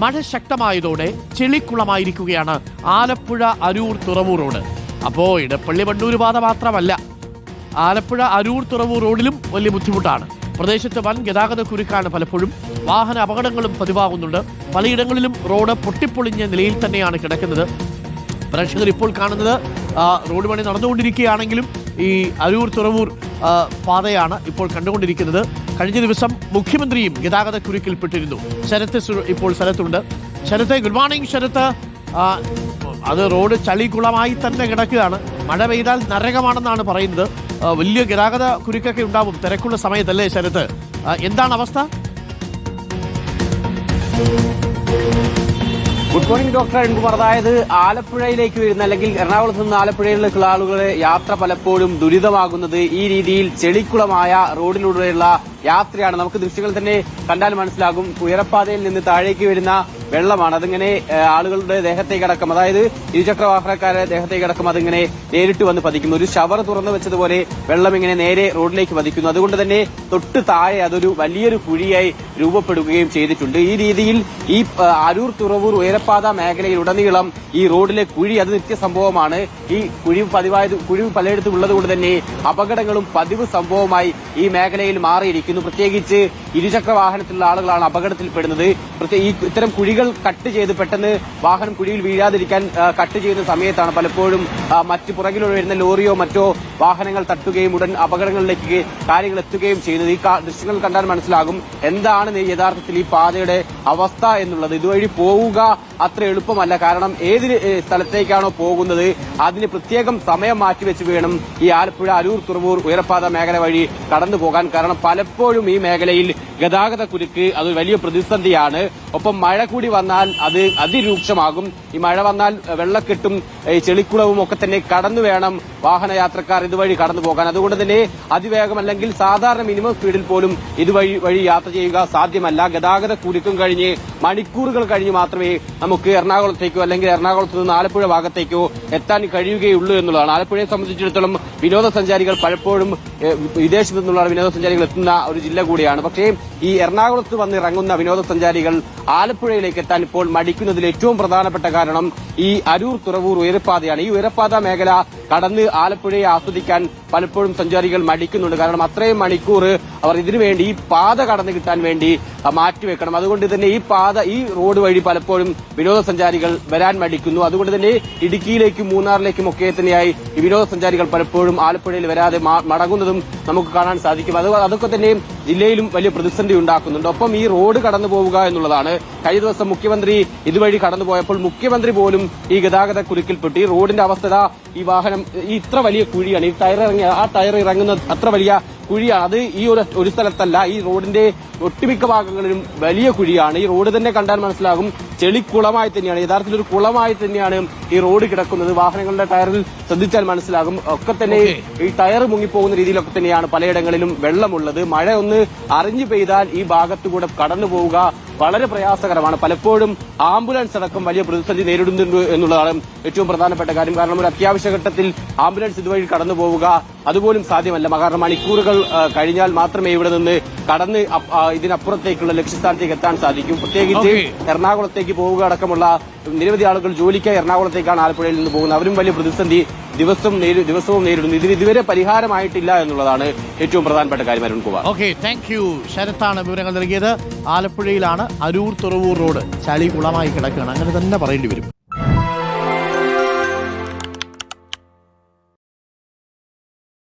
മഴ ശക്തമായതോടെ ചെളിക്കുളമായിരിക്കുകയാണ് ആലപ്പുഴ അരൂർ തുറവൂർ റോഡ് അപ്പോ ഇടപ്പള്ളി വണ്ടൂർ പാത മാത്രമല്ല ആലപ്പുഴ അരൂർ തുറവൂർ റോഡിലും വലിയ ബുദ്ധിമുട്ടാണ്. പ്രദേശത്ത് വൻ ഗതാഗത കുരുക്കാണ് പലപ്പോഴും. വാഹന അപകടങ്ങളും പതിവാകുന്നുണ്ട്. പലയിടങ്ങളിലും റോഡ് പൊട്ടിപ്പൊളിഞ്ഞ നിലയിൽ തന്നെയാണ് കിടക്കുന്നത്. പ്രേക്ഷകർ ഇപ്പോൾ കാണുന്നത് റോഡ് പണി നടന്നുകൊണ്ടിരിക്കുകയാണെങ്കിലും ഈ അരൂർ തുറവൂർ പാതയാണ് ഇപ്പോൾ കണ്ടുകൊണ്ടിരിക്കുന്നത്. കഴിഞ്ഞ ദിവസം മുഖ്യമന്ത്രിയും ഗതാഗത കുരുക്കിൽപ്പെട്ടിരുന്നു. ശരത്ത് ഇപ്പോൾ സ്ഥലത്തുണ്ട്. Sarath good morning Sarath. അത് റോഡ് ചളികുളമായി തന്നെ കിടക്കുകയാണ്. മഴ പെയ്താൽ നരകമാണെന്നാണ് പറയുന്നത്. വലിയ ഗതാഗത കുരുക്കൊക്കെ ഉണ്ടാവും തിരക്കുള്ള സമയത്തല്ലേ ശരത്ത്? എന്താണ് അവസ്ഥ? Good morning doctor Arunkumar. അതായത് ആലപ്പുഴയിലേക്ക് വരുന്ന അല്ലെങ്കിൽ എറണാകുളത്ത് നിന്ന് ആലപ്പുഴയിലേക്കുള്ള ആളുകളെ യാത്ര പലപ്പോഴും ദുരിതമാകുന്നത് ഈ രീതിയിൽ ചെളിക്കുളമായ റോഡിലൂടെയുള്ള യാത്രയാണ്. നമുക്ക് ദൃശ്യങ്ങൾ തന്നെ കണ്ടാൽ മനസ്സിലാകും. ഉയരപ്പാതയിൽ നിന്ന് താഴേക്ക് വരുന്ന വെള്ളമാണ്. അതിങ്ങനെ ആളുകളുടെ ദേഹത്തേക്ക് അടക്കം അതായത് ഇരുചക്ര വാഹനക്കാരുടെ ദേഹത്തേക്ക് അടക്കം അതിങ്ങനെ നേരിട്ട് വന്ന് പതിക്കുന്നു. ഒരു ഷവർ തുറന്നു വെച്ചതുപോലെ വെള്ളം ഇങ്ങനെ നേരെ റോഡിലേക്ക് പതിക്കുന്നു. അതുകൊണ്ട് തന്നെ തൊട്ട് താഴെ അതൊരു വലിയൊരു കുഴിയായി രൂപപ്പെടുകയും ചെയ്തിട്ടുണ്ട്. ഈ രീതിയിൽ ഈ അരൂർ തുറവൂർ ഉയരപ്പാത മേഖലയിൽ ഉടനീളം ഈ റോഡിലെ കുഴി അത് നിത്യ സംഭവമാണ്. ഈ കുഴി പതിവായത് കുഴി പലയിടത്തും ഉള്ളതുകൊണ്ട് തന്നെ അപകടങ്ങളും പതിവ് സംഭവമായി ഈ മേഖലയിൽ മാറിയിരിക്കുന്നു. പ്രത്യേകിച്ച് ഇരുചക്ര വാഹനത്തിലുള്ള ആളുകളാണ് അപകടത്തിൽപ്പെടുന്നത്. ഇത്തരം കുഴികൾ കട്ട് ചെയ്ത് പെട്ടെന്ന് വാഹനം കുഴിയിൽ വീഴാതിരിക്കാൻ കട്ട് ചെയ്യുന്ന സമയത്താണ് പലപ്പോഴും മറ്റ് പുറകിലൂടെ വരുന്ന ലോറിയോ മറ്റോ വാഹനങ്ങൾ തട്ടുകയും ഉടൻ അപകടങ്ങളിലേക്ക് കാര്യങ്ങൾ എത്തുകയും ചെയ്യുന്നത്. ഈ ദൃശ്യങ്ങൾ കണ്ടാൽ മനസ്സിലാകും എന്താണ് യഥാർത്ഥത്തിൽ ഈ പാതയുടെ അവസ്ഥ എന്നുള്ളത്. ഇതുവഴി പോവുക അത്ര എളുപ്പമല്ല. കാരണം ഏത് സ്ഥലത്തേക്കാണോ പോകുന്നത്? അതിന് പ്രത്യേകം സമയം മാറ്റിവെച്ച് വേണം ഈ ആലപ്പുഴ അരൂർ തുറവൂർ ഉയരപ്പാത മേഖല വഴി കടന്നു പോകാൻ. കാരണം പലപ്പോഴും ഈ മേഖലയിൽ ഗതാഗത കുരുക്ക് അത് വലിയ പ്രതിസന്ധിയാണ്. ഒപ്പം മഴ കൂടി വന്നാൽ അത് അതിരൂക്ഷമാകും. ഈ മഴ വന്നാൽ വെള്ളക്കെട്ടും ചെളിക്കുളവും ഒക്കെ തന്നെ കടന്നു വേണം വാഹനയാത്രക്കാർ ഇതുവഴി കടന്നു പോകാൻ. അതുകൊണ്ട് തന്നെ അതിവേഗം അല്ലെങ്കിൽ സാധാരണ മിനിമം സ്പീഡിൽ പോലും ഇതുവഴി വഴി യാത്ര ചെയ്യുക സാധ്യമല്ല. ഗതാഗത കുരുക്കും കഴിഞ്ഞ് മണിക്കൂറുകൾ കഴിഞ്ഞ് മാത്രമേ നമുക്ക് എറണാകുളത്തേക്കോ അല്ലെങ്കിൽ എറണാകുളത്ത് നിന്ന് ആലപ്പുഴ ഭാഗത്തേക്കോ എത്താൻ കഴിയുകയുള്ളൂ എന്നുള്ളതാണ്. ആലപ്പുഴയെ സംബന്ധിച്ചിടത്തോളം വിനോദസഞ്ചാരികൾ പലപ്പോഴും വിദേശത്തു നിന്നുള്ള വിനോദസഞ്ചാരികൾ എത്തുന്ന ഒരു ജില്ല കൂടിയാണ്. പക്ഷേ ഈ എറണാകുളത്ത് വന്നിറങ്ങുന്ന വിനോദസഞ്ചാരികൾ ആലപ്പുഴയിലേക്ക് എത്താൻ ഇപ്പോൾ മടിക്കുന്നതിൽ ഏറ്റവും പ്രധാനപ്പെട്ട കാരണം ഈ അരൂർ തുറവൂർ ഉയരപ്പാതയാണ്. ഈ ഉയരപ്പാത മേഖല കടന്ന് ആലപ്പുഴയെ ആസ്വദിക്കാൻ പലപ്പോഴും സഞ്ചാരികൾ മടിക്കുന്നുണ്ട്. കാരണം അത്രയും മണിക്കൂർ അവർ ഇതിനുവേണ്ടി ഈ പാത കടന്നു കിട്ടാൻ വേണ്ടി മാറ്റിവെക്കണം. അതുകൊണ്ട് തന്നെ ഈ പാത ഈ റോഡ് വഴി പലപ്പോഴും വിനോദസഞ്ചാരികൾ വരാൻ മടിക്കുന്നു. അതുകൊണ്ട് തന്നെ ഇടുക്കിയിലേക്കും മൂന്നാറിലേക്കും ഒക്കെ തന്നെയായി ഈ വിനോദസഞ്ചാരികൾ പലപ്പോഴും ആലപ്പുഴയിൽ വരാതെ മടങ്ങുന്നതും നമുക്ക് കാണാൻ സാധിക്കും. അത് അതൊക്കെ തന്നെ ജില്ലയിലും വലിയ പ്രതിസന്ധി ഉണ്ടാക്കുന്നുണ്ട്. ഒപ്പം ഈ റോഡ് കടന്നു പോവുക എന്നുള്ളതാണ് കഴിഞ്ഞ ദിവസം മുഖ്യമന്ത്രി ഇതുവഴി കടന്നുപോയപ്പോൾ മുഖ്യമന്ത്രി പോലും ഈ ഗതാഗത കുരുക്കിൽപ്പെട്ടു. ഈ റോഡിന്റെ അവസ്ഥ ഈ വാഹനം ഇത്ര വലിയ കുഴിയാണ്. ഈ ടയർ ഇറങ്ങിയ ആ ടയർ ഇറങ്ങുന്ന അത്ര വലിയ കുഴിയാണ്. അത് ഈ ഒരു ഒരു സ്ഥലത്തല്ല ഈ റോഡിന്റെ ഒട്ടുമിക്ക ഭാഗങ്ങളിലും വലിയ കുഴിയാണ്. ഈ റോഡ് തന്നെ കണ്ടാൽ മനസ്സിലാകും ചെളിക്കുളമായി തന്നെയാണ്. യഥാർത്ഥത്തിൽ ഒരു കുളമായി തന്നെയാണ് ഈ റോഡ് കിടക്കുന്നത്. വാഹനങ്ങളുടെ ടയറിൽ ശ്രദ്ധിച്ചാൽ മനസ്സിലാകും. ഒക്കെ തന്നെ ഈ ടയർ മുങ്ങിപ്പോകുന്ന രീതിയിലൊക്കെ തന്നെയാണ് പലയിടങ്ങളിലും വെള്ളമുള്ളത്. മഴ ഒന്ന് അറിഞ്ഞു പെയ്താൽ ഈ ഭാഗത്തുകൂടെ കടന്നു പോവുക വളരെ പ്രയാസകരമാണ്. പലപ്പോഴും ആംബുലൻസ് അടക്കം വലിയ പ്രതിസന്ധി നേരിടുന്നുണ്ട് എന്നുള്ളതാണ് ഏറ്റവും പ്രധാനപ്പെട്ട കാര്യം. കാരണം ഒരു അത്യാവശ്യ ഘട്ടത്തിൽ ആംബുലൻസ് ഇതുവഴി കടന്നു പോവുക അതുപോലും സാധ്യമല്ല. കാരണം മണിക്കൂറുകൾ കഴിഞ്ഞാൽ മാത്രമേ ഇവിടെ നിന്ന് കടന്ന് ഇതിനപ്പുറത്തേക്കുള്ള ലക്ഷ്യസ്ഥാനത്തേക്ക് എത്താൻ സാധിക്കും. പ്രത്യേകിച്ച് എറണാകുളത്തേക്ക് പോവുക അടക്കമുള്ള നിരവധി ആളുകൾ ജോലിക്കായി എറണാകുളത്തേക്കാണ് ആലപ്പുഴയിൽ നിന്ന് പോകുന്നത്. അവരും വലിയ പ്രതിസന്ധി ദിവസം ദിവസവും നേരിടുന്നു. ഇതിന് ഇതുവരെ പരിഹാരമായിട്ടില്ല എന്നുള്ളതാണ് ഏറ്റവും പ്രധാനപ്പെട്ട കാര്യം അരുൺകുമാർ ഓക്കെ താങ്ക് യു ശരത്താണ് വിവരങ്ങൾ നൽകിയത്. ആലപ്പുഴയിലാണ് അരൂർ തുറവൂർ റോഡ് ചളി കുളമായി കിടക്കുകയാണ്. അങ്ങനെ തന്നെ പറയേണ്ടി വരും.